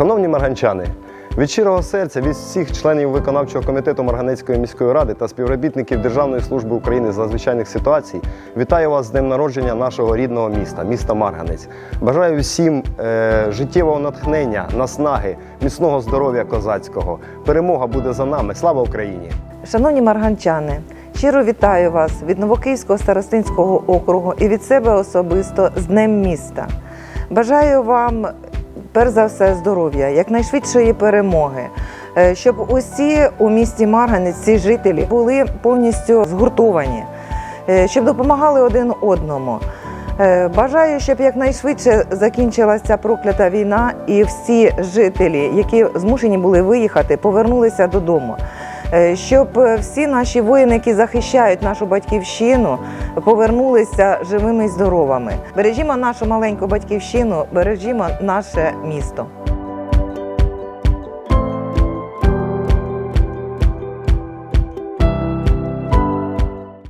марганчани. Від щирого серця від всіх членів виконавчого комітету Марганецької міської ради та співробітників Державної служби України з надзвичайних ситуацій вітаю вас з днем народження нашого рідного міста, міста Марганець. Бажаю всім е, життєвого натхнення, наснаги, міцного здоров'я козацького. Перемога буде за нами. Слава Україні! Шановні марганчани, щиро вітаю вас від Новокиївського старостинського округу і від себе особисто з Днем міста. Бажаю вам, перш за все, здоров'я, якнайшвидшої перемоги, е, щоб усі у місті Марганець, ці жителі, були повністю згуртовані, е, щоб допомагали один одному. Е, Бажаю, щоб якнайшвидше закінчилася проклята війна, і всі жителі, які змушені були виїхати, повернулися додому. Е, Щоб е, всі наші воїни, які захищають нашу батьківщину, повернулися живими і здоровими. Бережімо нашу маленьку батьківщину, бережімо наше місто.